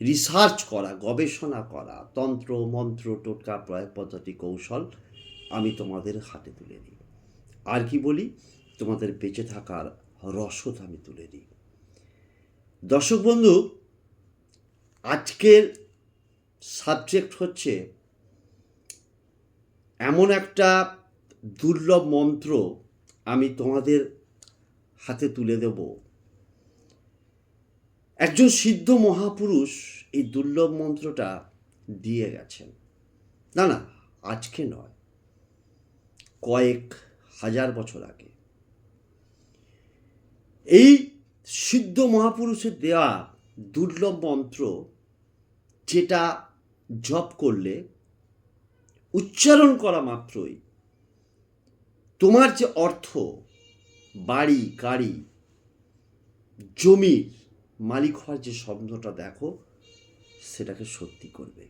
Research করা, গবেষণা করা, তন্ত্র, মন্ত্র, টোটকা, প্রয়োগ পদ্ধতি, কৌশল আমি তোমাদের হাতে তুলে দিই। আর কি বলি? তোমাদের বেঁচে থাকার রসদ আমি তুলে দিই। দর্শক বন্ধু, আজকের সাবজেক্ট হচ্ছে এমন একটা দুর্লভ মন্ত্র আমি তোমাদের হাতে তুলে দেব। একজন সিদ্ধ মহাপুরুষ এই দুর্লভ মন্ত্রটা দিয়ে গেছেন। না না, আজকে নয়, কয়েক হাজার বছর আগে। এই সিদ্ধ মহাপুরুষের দেওয়া দুর্লভ মন্ত্র যেটা জপ করলে, উচ্চারণ করা মাত্রই তোমার যে অর্থ, বাড়ি, গাড়ি, জমির মালিক হওয়ার যে স্বপ্নটা দেখো সেটাকে সত্যি করবে।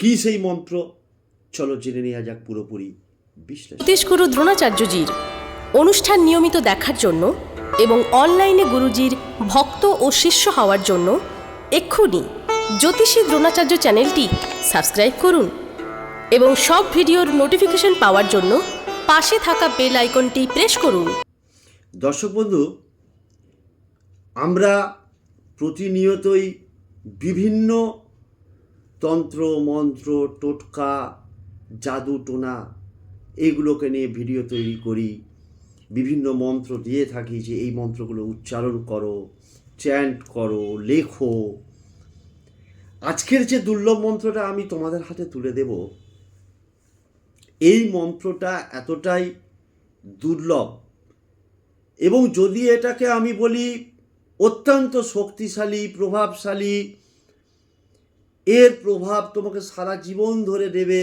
কি সেই মন্ত্র? চলো জেনে নেওয়া যাক পুরোপুরি বিশ্লেষণ। জ্যোতিষগুরু দ্রোণাচার্যজির অনুষ্ঠান নিয়মিত দেখার জন্য এবং অনলাইনে গুরুজির ভক্ত ও শিষ্য হওয়ার জন্য এক্ষুনি জ্যোতিষী দ্রোণাচার্য চ্যানেলটি সাবস্ক্রাইব করুন এবং সব ভিডিওর নোটিফিকেশন পাওয়ার জন্য পাশে থাকা বেল আইকনটি প্রেস করুন। দর্শক বন্ধু আমরা প্রতিনিয়তই বিভিন্ন তন্ত্র, মন্ত্র, টোটকা, জাদু, টোনা এগুলোকে নিয়ে ভিডিও তৈরি করি। বিভিন্ন মন্ত্র দিয়ে থাকি যে এই মন্ত্রগুলো উচ্চারণ করো, চ্যান্ট করো, লেখো। আজকের যে দুর্লভ মন্ত্রটা আমি তোমাদের হাতে তুলে দেব, এই মন্ত্রটা এতটাই দুর্লভ। এবং যদি এটাকে আমি বলি অত্যন্ত শক্তিশালী, প্রভাবশালী। এর প্রভাব তোমাকে সারা জীবন ধরে দেবে।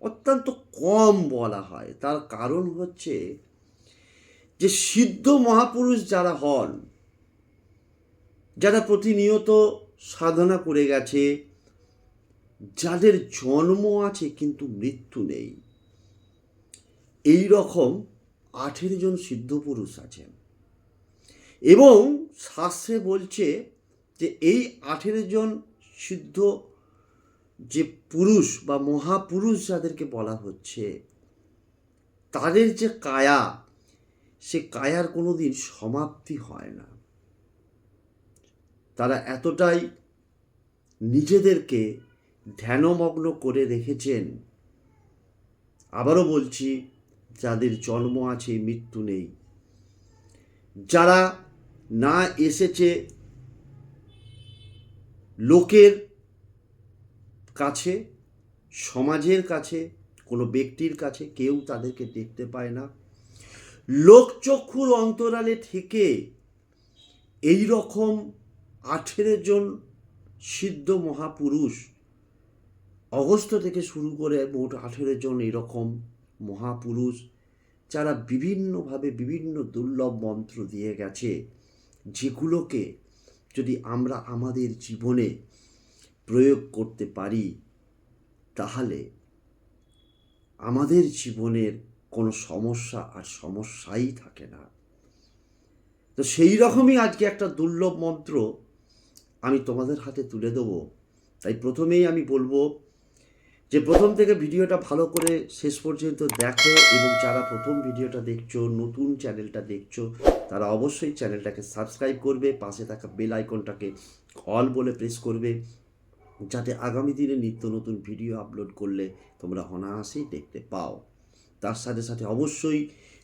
অত্যন্ত কম বলা হয়। তার কারণ হচ্ছে যে সিদ্ধ মহাপুরুষ যারা হন, যারা প্রতিনিয়ত সাধনা করে গেছে, যাদের জন্ম আছে কিন্তু মৃত্যু নেই। এই রকম আঠেরো জন সিদ্ধ পুরুষ আছেন। এবং শাস্ত্রে বলছে যে এই আঠেরো জন সিদ্ধ যে পুরুষ বা মহাপুরুষ যাদেরকে বলা হচ্ছে, তাদের যে কায়া, সে কায়ার কোনো দিন সমাপ্তি হয় না। তারা এতটাই নিজেদেরকে ধ্যানমগ্ন করে রেখেছেন। আবারও বলছি, যাদের জন্ম আছে, মৃত্যু নেই। যারা না এসেছে লোকের কাছে, সমাজের কাছে, কোনো ব্যক্তির কাছে, কেউ তাদেরকে দেখতে পায় না। লোকচক্ষুর অন্তরালে থেকে এই রকম আঠেরো জন সিদ্ধ মহাপুরুষ অগস্ত থেকে শুরু করে মোট আঠেরো জন এরকম মহাপুরুষ, যারা বিভিন্নভাবে বিভিন্ন দুর্লভ মন্ত্র দিয়ে গেছে। যেগুলোকে যদি আমরা আমাদের জীবনে প্রয়োগ করতে পারি, তাহলে আমাদের জীবনের কোনো সমস্যা আর সমস্যাই থাকে না। তো সেই রকমই আজকে একটা দুর্লভ মন্ত্র আমি তোমাদের হাতে তুলে দেবো। তাই প্রথমেই আমি বলব যে প্রথম থেকে ভিডিওটা ভালো করে শেষ পর্যন্ত দেখো এবং যারা প্রথম ভিডিওটা দেখছ, নতুন চ্যানেলটা দেখছ, তারা অবশ্যই চ্যানেলটাকে সাবস্ক্রাইব করবে, পাশে থাকা বেল আইকনটাকে অল বলে প্রেস করবে, যাতে আগামী দিনে নিত্য নতুন ভিডিও আপলোড করলে তোমরা অনায়াসেই দেখতে পাও। তার সাথে সাথে অবশ্যই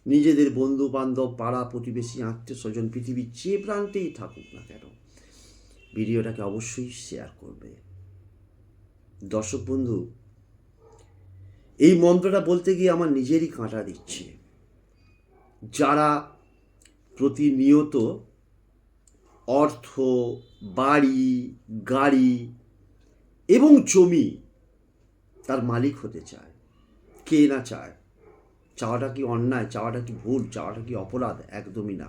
নিজেদের বন্ধু বান্ধব পাড়া, প্রতিবেশী, আত্মীয় স্বজন, পৃথিবীর যে প্রান্তেই থাকুক না কেন, ভিডিওটাকে অবশ্যই শেয়ার করবে। দর্শক বন্ধু এই মন্ত্রটা বলতে গিয়ে আমার নিজেরই কাঁটা দিচ্ছে। যারা প্রতিনিয়ত অর্থ, বাড়ি, গাড়ি এবং জমি তার মালিক হতে চায়, কে না চায়? চাওয়াটা কি অন্যায়? চাওয়াটা কি ভুল? চাওয়াটা কি অপরাধ? একদমই না।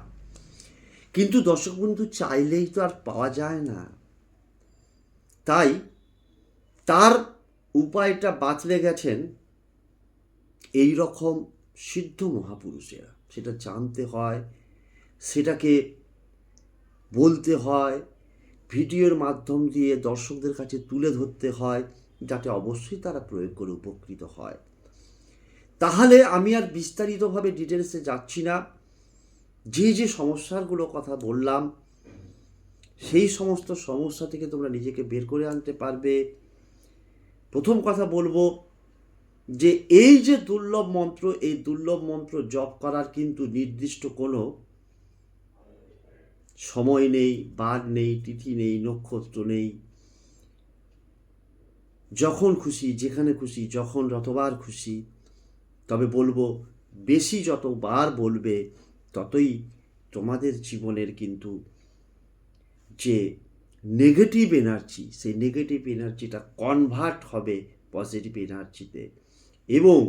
কিন্তু দর্শক বন্ধু, চাইলেই তো আর পাওয়া যায় না। তাই তার উপায়টা বাতলে গেছেন এই রকম সিদ্ধ মহাপুরুষেরা, সেটা জানতে হয়, সেটাকে বলতে হয়, ভিডিওর মাধ্যম দিয়ে দর্শকদের কাছে তুলে ধরতে হয়, যাতে অবশ্যই তারা প্রয়োগ করে উপকৃত হয়। তাহলে আমি আর বিস্তারিতভাবে ডিটেলসে যাচ্ছি না। যে যে সমস্যাগুলো কথা বললাম, সেই সমস্ত সমস্যা থেকে তোমরা নিজেকে বের করে আনতে পারবে। প্রথম কথা বলব যে এই যে দুর্লভ মন্ত্র, এই দুর্লভ মন্ত্র জপ করার কিন্তু নির্দিষ্ট কোনো সময় নেই বার নেই, তিথি নেই, নক্ষত্র নেই। যখন খুশি, যেখানে খুশি, যখন যতবার খুশি, তবে বলব, বেশি যতবার বলবে, ততই তোমাদের জীবনের কিন্তু যে নেগেটিভ এনার্জি সেই নেগেটিভ এনার্জিটা কনভার্ট হবে পজিটিভ এনার্জিতে এবং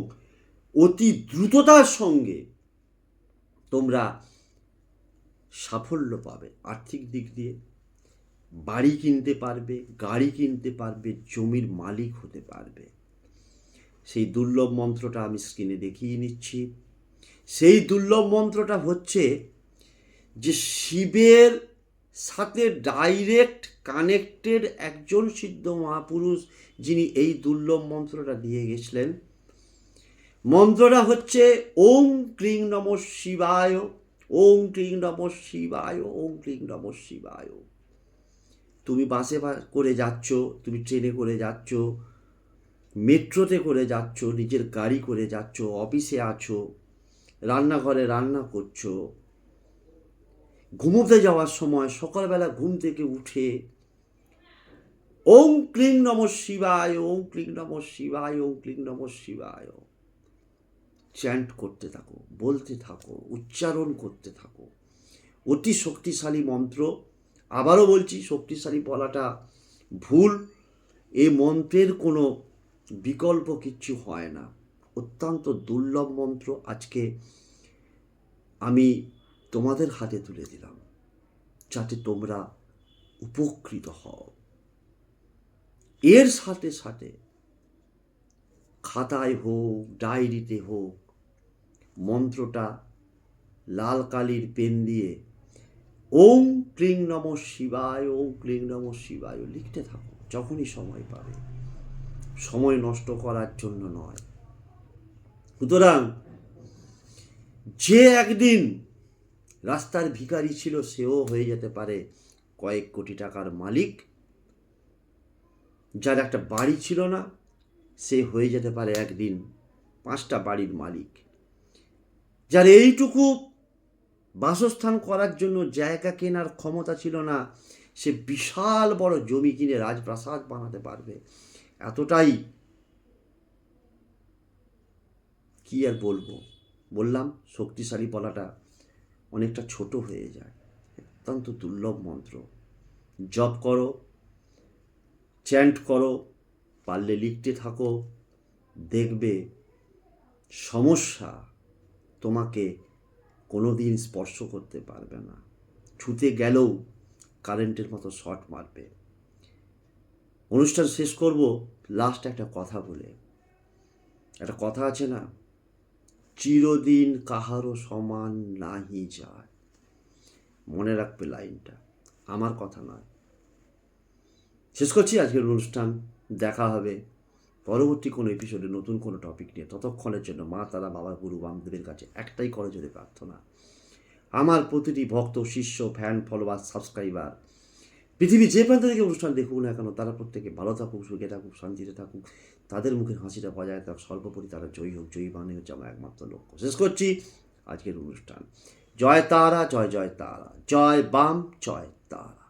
অতি দ্রুততার সঙ্গে তোমরা সাফল্য পাবে। আর্থিক দিক দিয়ে বাড়ি কিনতে পারবে, গাড়ি কিনতে পারবে, জমির মালিক হতে পারবে। সেই দুর্লভ মন্ত্রটা আমি স্ক্রিনে দেখিয়ে নিচ্ছি। সেই দুর্লভ মন্ত্রটা হচ্ছে যে শিবের সাথে ডাইরেক্ট কানেক্টেড একজন সিদ্ধ মহাপুরুষ যিনি এই দুর্লভ মন্ত্রটা দিয়ে গেছিলেন মন্ত্রটা হচ্ছে ওং ক্লিং নম শিবায়, ওং ক্লিং নম শিবায়, ওং ক্লিং নম শিবায়। তুমি বাসে করে যাচ্ছ, তুমি ট্রেনে করে যাচ্ছ, মেট্রোতে করে যাচ্ছ, নিজের গাড়ি করে যাচ্ছ, অফিসে আছো, রান্নাঘরে রান্না করছ, ঘুমোতে যাওয়ার সময় সকালবেলা ঘুম থেকে উঠে ওং ক্লিং নম শিবায়, ওং ক্লিং নম শিবায়, ওং ক্লিং নম শিবায়। চ্যান্ট করতে থাকো, বলতে থাকো, উচ্চারণ করতে থাকো। অতি শক্তিশালী মন্ত্র। আবারও বলছি, শক্তিশালী বলাটা ভুল। এ মন্ত্রের কোনো বিকল্প কিচ্ছু হয় না। অত্যন্ত দুর্লভ মন্ত্র আজকে আমি তোমাদের হাতে তুলে দিলাম, যাতে তোমরা উপকৃত হও। এর সাথে সাথে খাতায় হোক, ডায়েরিতে হোক মন্ত্রটা লাল কালির পেন দিয়ে ওং ক্লিং নম শিবায়, ওং ক্লিং নম শিবায় লিখতে থাকো, যখনই সময় পাবে। সময় নষ্ট করার জন্য নয়। সুতরাং যে একদিন রাস্তার ভিখারি ছিল, সেও হয়ে যেতে পারে কয়েক কোটি টাকার মালিক। যার একটা বাড়ি ছিল না, সে হয়ে যেতে পারে একদিন পাঁচটা বাড়ির মালিক। যার এইটুকু বাসস্থান করার জন্য জায়গা কেনার ক্ষমতা ছিল না, সে বিশাল বড় জমি কিনে রাজপ্রাসাদ বানাতে পারবে। এতটাই কি আর বলব? বললাম, শক্তিশালী বলাটা অনেকটা ছোট হয়ে যায়। অত্যন্ত দুর্লভ মন্ত্র। জপ করো, চ্যান্ট করো, পারলে লিখতে থাকো, দেখবে সমস্যা তোমাকে কোনো দিন স্পর্শ করতে পারবে না। ছুতে গেলেও কারেন্টের মতো শর্ট মারবে। অনুষ্ঠান শেষ করব লাস্ট একটা কথা বলে। একটা কথা আছে না, চিরদিন কাহারও সমান নাহি যায়। মনে রাখবে লাইনটা, আমার কথা নয়। শেষ করছি আজকের অনুষ্ঠান, দেখা হবে। পরবর্তী কোনো এপিসোডে নতুন কোনো টপিক নিয়ে ততক্ষণের জন্য মা, তারা, বাবা, গুরু বামদেবের কাছে একটাই করে যদি প্রার্থনা। আমার প্রতিটি ভক্ত, শিষ্য ফ্যান ফলোয়ার সাবস্ক্রাইবার পৃথিবী যে প্রান্ত থেকে অনুষ্ঠান দেখুক না কেন, তারা প্রত্যেকে ভালো থাকুক, সুখে থাকুক, শান্তিতে থাকুক, তাদের মুখের হাসিটা বজায় থাকুক সর্বোপরি তারা জয়ী হোক, জয়ী বাণী হচ্ছে আমার একমাত্র লক্ষ্য। শেষ করছি আজকের অনুষ্ঠান। জয় তারা, জয় জয় তারা, জয় বাম, জয় তারা।